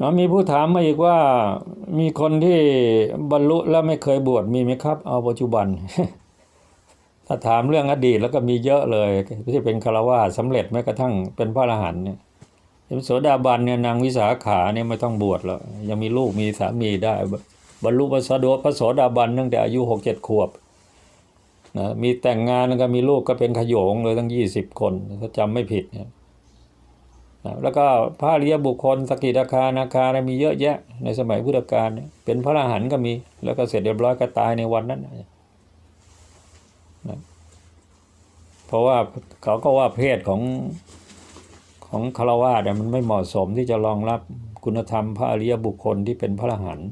นะมีผู้ถามมาอีกว่ามีคนที่บรรลุแล้วไม่เคยบวชมีไหมครับ เอาปัจจุบัน ถ้าถามเรื่องอดีตแล้วก็มีเยอะเลย ที่เป็นคารวาสสำเร็จแม้กระทั่งเป็นพระอรหันต์เนี่ยเป็นโสดาบันเนี่ยนางวิสาขาเนี่ยไม่ต้องบวชแล้ว ยังมีลูกมีสามีได้ บรรลุพระสดพระโสดาบันตั้งแต่อายุหกเจ็ดขวบนะมีแต่งงานแล้วก็มีลูกก็เป็นขโยงเลยตั้งยี่สิบคนถ้าจำไม่ผิดเนี่ย แล้วก็พระอริยบุคคลสกิทาคานาคานี่ยมีเยอะแยะ ในสมัยพุทธกาลเป็นพระอรหันต์ก็มี แล้วก็เสร็จเรียบร้อยก็ตายในวันนั้นนะเพราะว่าเขาก็ว่าเพศของของคารวะเนี่ยมันไม่เหมาะสมที่จะรองรับคุณธรรมพระอริยบุคคลที่เป็นพระอรหันต์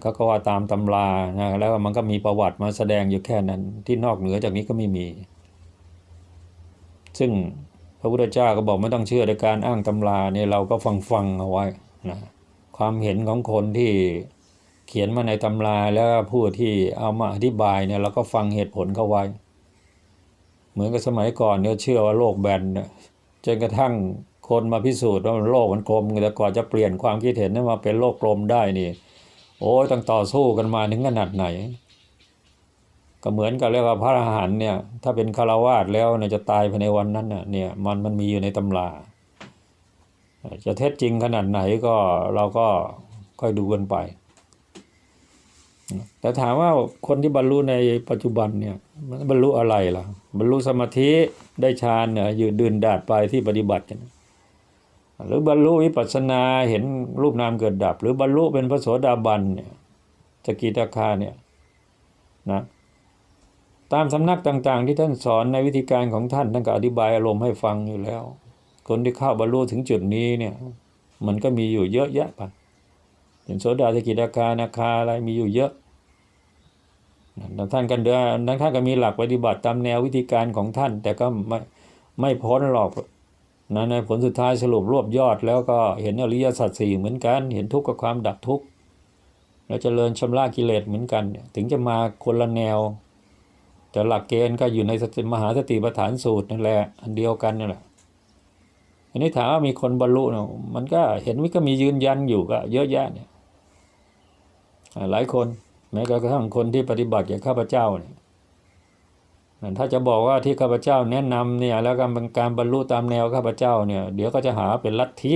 เขาก็ว่าตามตำรานะแล้วมันก็มีประวัติมาแสดงอยู่แค่นั้นที่นอกเหนือจากนี้ก็ไม่มี ซึ่ง พระพุทธเจ้าก็บอกไม่ต้องเชื่อในการอ้างตำราเนี่ยเราก็ฟังฟังเอาไว้นะความเห็นของคนที่เขียนมาในตำราแล้วผู้ที่เอามาอธิบายเนี่ยเราก็ฟังเหตุผลเขาไว้ เหมือนกับสมัยก่อนเนี่ยเชื่อว่าโลกแบนเนี่ยจนกระทั่งคนมาพิสูจน์ว่าโลกมันกลมแต่ก่อนจะเปลี่ยนความคิดเห็นให้นมาเป็นโลกกลมได้นี่ โอ้ยต้องต่อสู้กันมาถึงขนาดไหน ก็เหมือนกับเรียกว่าพระอรหันต์เนี่ย ถ้าเป็นคารวาสแล้วเนี่ยจะตายภายในวันนั้นเนี่ยมันมันมีอยู่ในตำราจะเท็จจริงขนาดไหนก็เราก็ค่อยดูกันไป แต่ถามว่าคนที่บรรลุในปัจจุบันเนี่ยมันบรรลุอะไรล่ะ บรรลุสมาธิได้ฌานเนี่ยยืนดืนดาดไปที่ปฏิบัติกันหรือบรรลุวิปัสสนาเห็นรูปนามเกิดดับ หรือบรรลุเป็นพระโสดาบันเนี่ยสกิทาคาเนี่ยนะ ตามสำนักต่างๆ ที่ท่านสอนในวิธีการของท่านท่านก็อธิบายอารมณ์ให้ฟังอยู่แล้ว คนที่เข้าบรรลุถึงจุดนี้เนี่ย มันก็มีอยู่เยอะแยะไปอย่างโสดาสกิทาคานาคาอะไรมีอยู่เยอะนะท่านกันเดินท่านก็มีหลักปฏิบัติตามแนววิธีการของท่าน แต่ก็ไม่ไม่พ้นหรอกนะในผลสุดท้ายสรุปรวบยอด แล้วก็เห็นอริยสัจสี่เหมือนกัน เห็นทุกข์กับความดับทุกข์แล้วเจริญชำระกิเลสเหมือนกัน ถึงจะมาคนละแนว แต่หลักเกณฑ์ก็อยู่ในสติมหาสติปัฏฐานสูตรนั่นแหละอันเดียวกันนั่นแหละอันนี้ถามว่ามีคนบรรลุเนาะมันก็เห็นวิก็มียืนยันอยู่ก็เยอะแยะเนี่ยหลายคนแม้กระทั่งคนที่ปฏิบัติอย่างข้าพเจ้าเนี่ยถ้าจะบอกว่าที่ข้าพเจ้าแนะนำเนี่ยแล้วการการบรรลุตามแนวข้าพเจ้าเนี่ยเดี๋ยวก็จะหาเป็นลัทธิ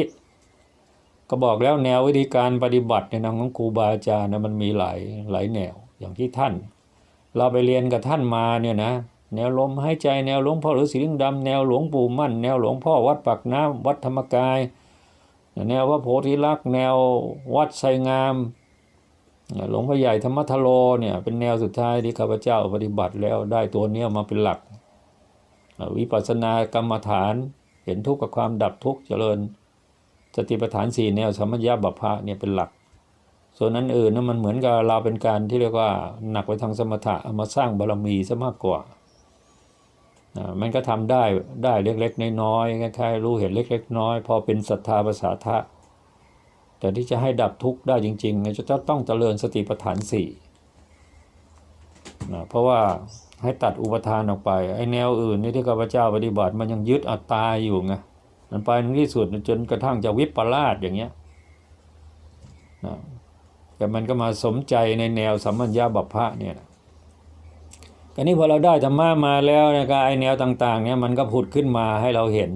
ก็บอกแล้วแนววิธีการปฏิบัติในนามของครูบาอาจารย์นะมันมีหลายหลายแนวอย่างที่ท่าน เราไปเรียนกับท่านมาเนี่ยนะแนวลมหายใจแนวหลวงพ่อหรือสีลิงดำแนวหลวงปู่มั่น แนวหลวงพ่อวัดปักน้ำวัดธรรมกาย แนวพระโพธิลักษณ์แนววัดไซงาม หลวงพ่อใหญ่ธรรมทโลเนี่ยเป็นแนวสุดท้ายที่ข้าพเจ้าปฏิบัติแล้วได้ตัวเนี้ยมาเป็นหลัก วิปัสสนากรรมฐานเห็นทุกข์กับความดับทุกข์เจริญ สติปัฏฐานสี่แนวสมัญญาบัพพะเนี่ยเป็นหลัก ส่วนนั้นอื่นนั้นมันเหมือนกับเราเป็นการที่เรียกว่าหนักไปทางสมถะเอามาสร้างบารมีซะมากกว่ามันก็ทำได้ได้เล็กๆน้อยๆคล้ายๆรู้เห็นเล็ก ๆ น้อย พอเป็นศรัทธาภาษาทะ แต่ที่จะให้ดับทุกข์ได้จริงๆจะต้องเจริญสติปัฏฐานสี่นะเพราะว่าให้ตัดอุปทานออกไปไอ้แนวอื่นนี่ที่ข้าพเจ้าปฏิบัติมันยังยึดอัตตาอยู่ไงมันไปในที่สุดจนกระทั่งจะวิปลาสอย่างเงี้ยนะ แต่มันก็มาสมใจในแนวสัมมัญญาบัพพะเนี่ยนะอันนี้พอเราได้ธรรมะมาแล้วนะครับไอแนวต่างๆเนี่ยมันก็ผุดขึ้นมาให้เราเห็น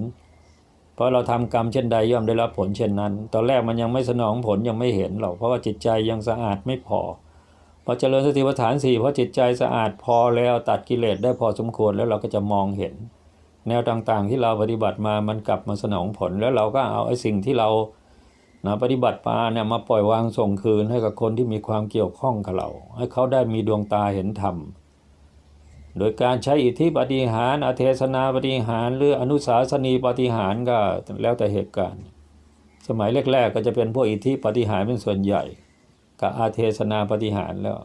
เพราะเราทำกรรมเช่นใดย่อมได้รับผลเช่นนั้น ตอนแรกมันยังไม่สนองผลยังไม่เห็นหรอกเพราะว่าจิตใจยังสะอาดไม่พอพอเจริญสติปัฏฐานสี่เพราะจิตใจสะอาดพอแล้วตัดกิเลสได้พอสมควรแล้วเราก็จะมองเห็น แนวต่างๆที่เราปฏิบัติมามันกลับมาสนองผลแล้วเราก็เอาไอ้สิ่งที่เรา นะปฏิบัติมาเนี่ยมาปล่อยวางส่งคืนให้กับคนที่มีความเกี่ยวข้องกับเรา ให้เขาได้มีดวงตาเห็นธรรม โดยการใช้อิทธิปฏิหารอเทศนาปฏิหารหรืออนุสาสนีปฏิหารก็แล้วแต่เหตุการณ์ สมัยแรกๆก็จะเป็นพวกอิทธิปฏิหารเป็นส่วนใหญ่ กับอาเทศนาปฏิหารแล้ว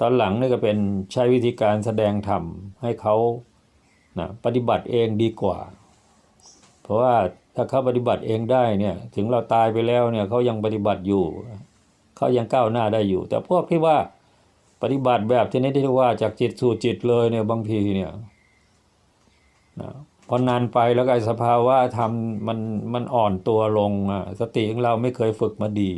ตอนหลังนี่ก็เป็นใช้วิธีการแสดงธรรมให้เขานะปฏิบัติเองดีกว่า เพราะว่า ถ้าเขาปฏิบัติเองได้เนี่ย ถึงเราตายไปแล้วเนี่ยเขายังปฏิบัติอยู่เขายังก้าวหน้าได้อยู่ แต่พวกที่ว่าปฏิบัติแบบที่นี้ที่เรียกว่าจากจิตสู่จิตเลยเนี่ยบางทีเนี่ยนะพอนานไปแล้วไอ้สภาวะธรรมมันมันอ่อนตัวลงอะสติของเราไม่เคยฝึกมาดี